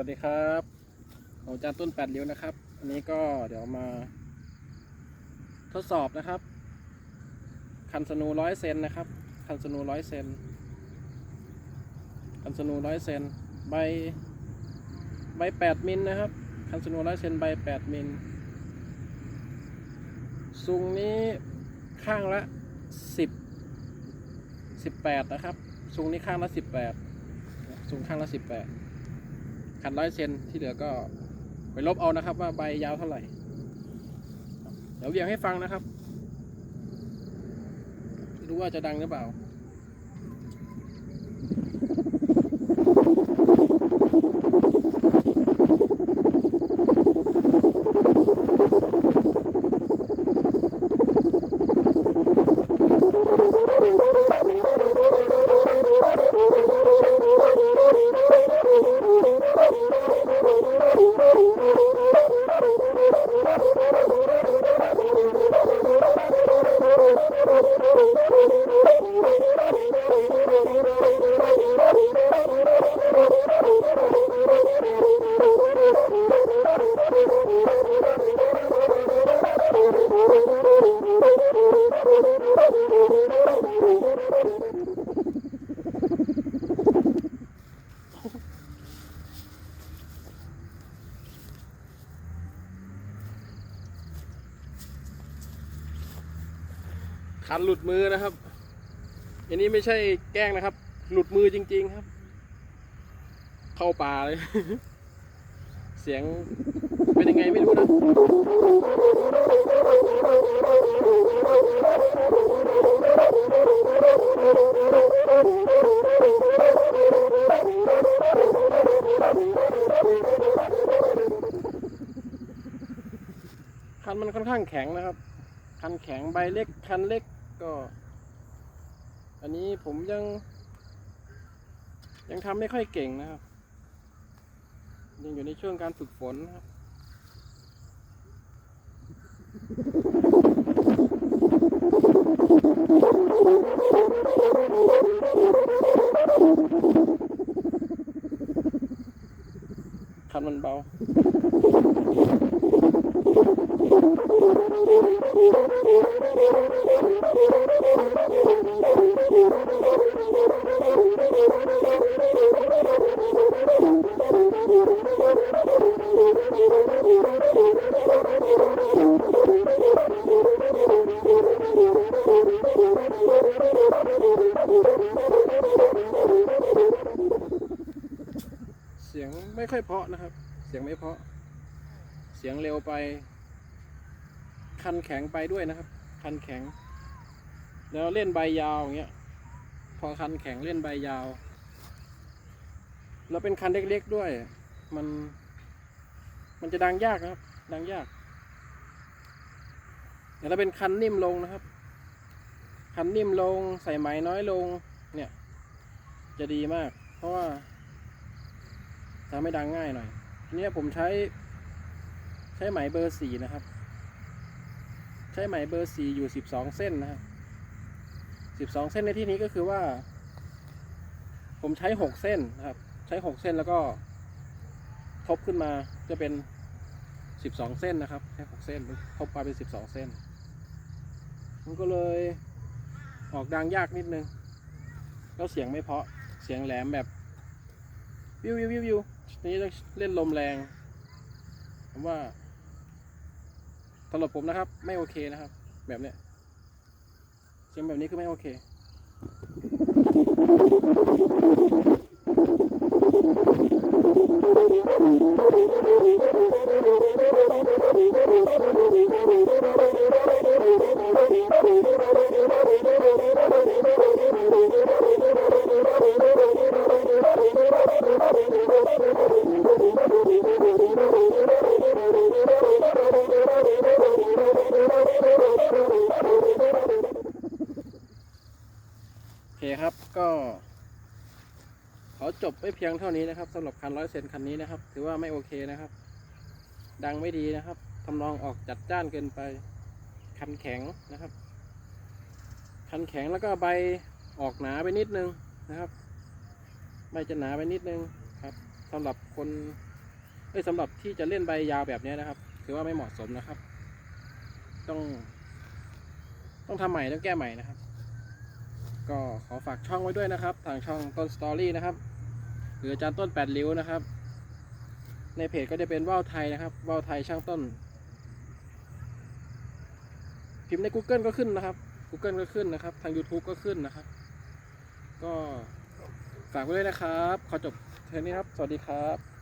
วัสดีครับผมอาจารย์ต้นแปดริ้วนะครับ อันนี้ก็เดี๋ยวมา ทดสอบนะครับ คันสนูร้อยเซนนะครับ คันสนูร้อยเซน คันสนูร้อยเซน ใบ ใบแปดมิลนะครับ คันสนูร้อยเซนใบแปดมิลซุงนี้ข้างละสิบสิบแปดนะครับซุงนี้ข้างละสิบแปดซุงข้างละสิบแปด คันร้อยเซนที่เหลือก็ไปลบเอานะครับ ว่าใบยาวเท่าไหร่ เดี๋ยวเวียงให้ฟังนะครับ ไม่รู้ว่าจะดังหรือเปล่า คันหลุดมือนะครับ อันนี้ไม่ใช่แกล้งนะครับ หลุดมือจริง ๆครับ เข้าป่าเลย เสียง เป็นยังไงไม่รู้นะคันมันค่อนข้างแข็งนะครับ คันแข็งใบเล็กคันเล็กก็ อันนี้ผมยัง ยังทำไม่ค่อยเก่งนะครับ ยังอยู่ในช่วงการฝึกฝนนะครับ คันมันเบา ไม่ค่อยเพาะนะครับ เสียงไม่เพาะ เสียงเร็วไป คันแข็งไปด้วยนะครับ คันแข็ง แล้วเล่นใบยาวอย่างเงี้ย พอคันแข็งเล่นใบยาว แล้วเป็นคันเล็กๆด้วย มัน มันจะดังยากนะครับ ดังยากแต่ถ้าเป็นคันนิ่มลงนะครับ คันนิ่มลงใส่ไหมน้อยลง เนี่ย จะดีมาก เพราะว่า ทำให้ดังง่ายหน่อยทีนี้ผมใช้ ใช้ไหมเบอร์สี่นะครับ ใช้ไหมเบอร์สี่อยู่สิบสองเส้นนะครับสิบสองเส้นในที่นี้ก็คือว่า ผมใช้หกเส้นนะครับ ใช้หกเส้นแล้วก็ทบขึ้นมาจะเป็นสิบสองเส้นนะครับใช้หกเส้นทบไปเป็นสิบสองเส้นมันก็เลยออกดังยากนิดนึง แล้วเสียงไม่เพาะเสียงแหลมแบบวิววิววิววิว นี้ต้องเล่นลมแรง ผมว่าสำหรับผมนะครับ ไม่โอเคนะครับ แบบเนี้ยเสียงแบบนี้คือไม่โอเคโขอจบไว้เพียงเท่านี้นะครับสำหรับคันร้อยเซนคันนี้นะครับ ถือว่าไม่โอเคนะครับ ดังไม่ดีนะครับทำนองออกจัดจ้านเกินไป คันแข็งนะครับ คันแข็งแล้วก็ใบออกหนาไปนิดนึงนะครับใบจะหนาไปนิดนึงครับสำหรับคนเอ้ยสำหรับที่จะเล่นใบยาวแบบนี้นะครับ ถือว่าไม่เหมาะสมนะครับ ต้อง ต้องทำใหม่ต้องแก้ใหม่นะครับ ก็ขอฝากช่องไว้ด้วยนะครับ ทางช่องต้นสตอรี่นะครับ หรืออาจารย์ต้นแปดริ้วนะครับ ในเพจก็จะเป็นว่าวไทยนะครับว่าวไทยช่างต้น พิมพ์ใน Google ก็ขึ้นนะครับ Google ก็ขึ้นนะครับ ทาง YouTube ก็ขึ้นนะครับ ก็ฝากไว้ด้วยนะครับ ขอจบเทอนี้ครับ สวัสดีครับ